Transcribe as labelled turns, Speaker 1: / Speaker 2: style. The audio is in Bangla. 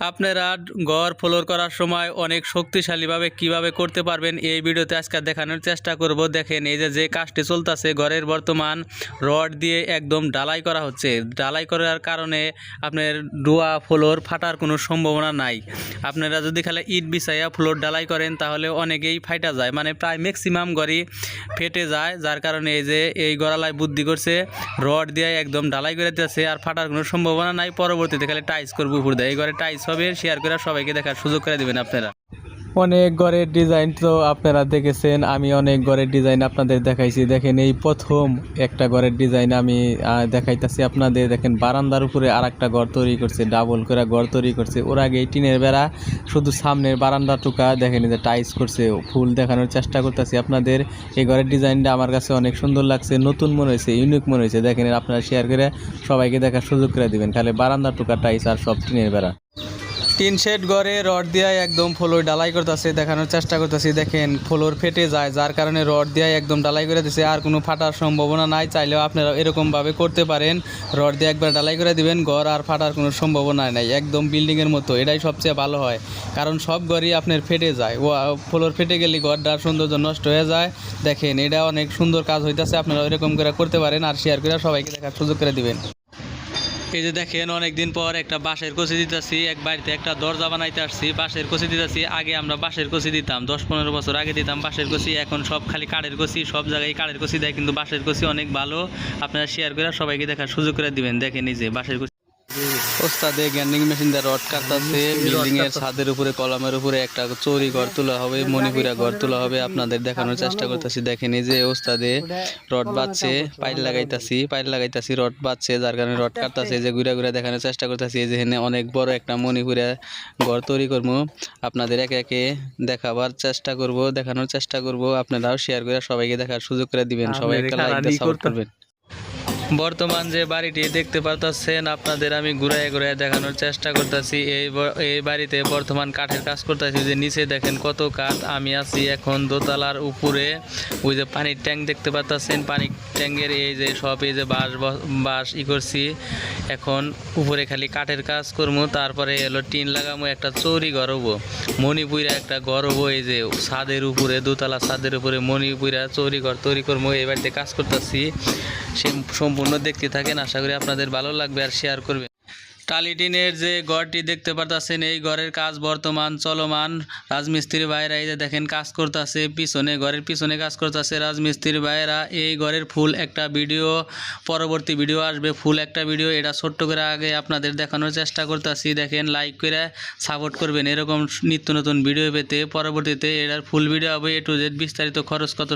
Speaker 1: আপনারা ঘর ফ্লোর করার সময় অনেক শক্তিশালীভাবে কীভাবে করতে পারবেন এই ভিডিওতে আজকে দেখানোর চেষ্টা করব। দেখেন, এই যে যে কাজটি চলতেছে, ঘরের বর্তমান রড দিয়ে একদম ডালাই করা হচ্ছে। ডালাই করার কারণে আপনার ডোয়া ফ্লোর ফাটার কোনো সম্ভাবনা নাই। আপনারা যদি খালি ইট বিছাইয়া ফ্লোর ডালাই করেন, তাহলে অনেকেই ফাইটা যায়। মানে প্রায় ম্যাক্সিমাম ঘরই ফেটে যায়, যার কারণে এই যে এই গড়ালায় বুদ্ধি করছে, রড দিয়ে একদম ডালাই করে দিতেছে, আর ফাটার কোনো সম্ভাবনা নাই। পরবর্তীতে খালি টাইস করব উপর দেয়। এই ঘরে টাইস হবে শেয়ার করে সবাইকে দেখার সুযোগ করে দিবেন আপনারা। অনেক ঘরের ডিজাইন তো আপনারা দেখেছেন, আমি অনেক ঘরের ডিজাইন আপনাদের দেখাইছি। দেখেন এই প্রথম একটা ঘরের ডিজাইন আমি দেখাইতাছি আপনাদের। দেখেন বারান্দার উপরে আর একটা ঘর তৈরি করছে ডাবল করে ঘর তৈরি করছে। ওর আগে এই টিনের বেড়া, শুধু সামনের বারান্দা টুকা, দেখেন যে টাইস করছে, ফুল দেখানোর চেষ্টা করতেছি আপনাদের। এই ঘরের ডিজাইনটা আমার কাছে অনেক সুন্দর লাগছে, নতুন মনে হয়েছে ইউনিক মনে হয়েছে। দেখেন আপনারা শেয়ার করে সবাইকে দেখার সুযোগ করে দিবেন, খালি বারান্দা টুকা টাইস আর সব টিনের বেড়া। তিন শেড ঘরে রড দিয়ে একদম ফ্লোর ডালাই করতেছে, দেখানোর চেষ্টা করতেছি। দেখেন, ফ্লোর ফেটে যায়, যার কারণে রড দিয়ে একদম ডালাই করে দিছে। আর কোনো ফাটার সম্ভাবনা নাই, চাইলেও আপনারা এরকমভাবে করতে পারেন। রড দিয়ে একবার ডালাই করে দিবেন ঘর আর ফাটার কোনো সম্ভাবনা নাই, একদম বিল্ডিংয়ের মতো। এটাই সবচেয়ে ভালো হয়, কারণ সব ঘরই আপনার ফেটে যায়। ও ফ্লোর ফেটে গেলে ঘরটার সৌন্দর্য নষ্ট হয়ে যায়। দেখেন, এটা অনেক সুন্দর কাজ হইতাছে, আপনারা এরকম করে করতে পারেন, আর শেয়ার করে সবাইকে দেখার সুযোগ করে দিবেন। এই যে দেখেন, অনেকদিন পর একটা বাঁশের কচি দিতেছি, এক বাড়িতে একটা দরজা বানাইতে আসছি, বাঁশের কচি দিতেছি, আগে আমরা বাঁশের কচি দিতাম, দশ পনেরো বছর আগে দিতাম বাঁশের কচি, এখন সব খালি কাঠের কচি, সব জায়গায় কাঠের কচি দেয়, কিন্তু বাঁশের কচি অনেক ভালো। আপনারা শেয়ার করে সবাইকে দেখার সুযোগ করে দিবেন, দেখেন নিজে বাঁশের কচি। ওস্তাদে গ্যান্ডিং মেশিন দিয়ে রড কাটতেছে বিল্ডিং এর ছাদের উপরে কলমের উপরে একটা চৌরি ঘর তোলা হবে মণিপুরা ঘর তোলা হবে। আপনাদের দেখানোর চেষ্টা করতেছি। দেখেন যে ওস্তাদে রড বাঁধছে পাইল লাগাইতাছি পাইল লাগাইতাছি রড বাঁধছে যার কারণে রড কাটতাছে। যে ঘুরে ঘুরে দেখানোর চেষ্টা করতেছি। এই যে এখানে অনেক বড় একটা মণিপুরা ঘর তৈরি করব। আপনাদের একে একে দেখাবার চেষ্টা করব দেখানোর চেষ্টা করব। আপনারাও শেয়ার করে সবাইকে দেখার সুযোগ করে দিবেন। সবাই একটা লাইক দিয়ে সাপোর্ট করবেন। বর্তমান যে বাড়িটি দেখতে পারতেছেন, আপনাদের আমি ঘুরায় ঘুরায় দেখানোর চেষ্টা করতেছি। এই এই বাড়িতে বর্তমান কাঠের কাজ করতেছি। যে নিচে দেখেন কত কাঠ, আমি আছি এখন দোতলার উপরে। ওই যে পানির ট্যাঙ্ক দেখতে পারতেছেন, পানির ট্যাঙ্কের এই যে সব, এই যে বাঁশ বাঁশ ই করছি। এখন উপরে খালি কাঠের কাজ করব তারপরে এলো টিন লাগামো, একটা চৌরি ঘর হব মণিপুরা একটা ঘর হব এই যে ছাদের উপরে, দোতলা ছাদের উপরে মণিপুরা চৌরি ঘর তৈরি করব এই বাড়িতে কাজ করতেছি। সে সম্পূর্ণ দেখতে থাকেন। আশা করি আপনাদের ভালো লাগবে আর শেয়ার করবেন। টালিটিনের যে ঘরটি দেখতে পারতেছেন, এই ঘরের কাজ বর্তমান চলমান। রাজমিস্ত্রি ভাইরা এই যে দেখেন কাজ করতেছে, পিছনে, ঘরের পিছনে কাজ করতেছে রাজমিস্ত্রি ভাইরা এই ঘরের ফুল একটা ভিডিও, পরবর্তী ভিডিও আসবে, ফুল একটা ভিডিও। এটা ছোট্ট করে আগে আপনাদের দেখানোর চেষ্টা করতেছি। দেখেন লাইক করে সাপোর্ট করবেন। এরকম নিত্য নতুন ভিডিও পেতে পরবর্তীতে এটার ফুল ভিডিও হবে এ টু জেড বিস্তারিত খরচ কত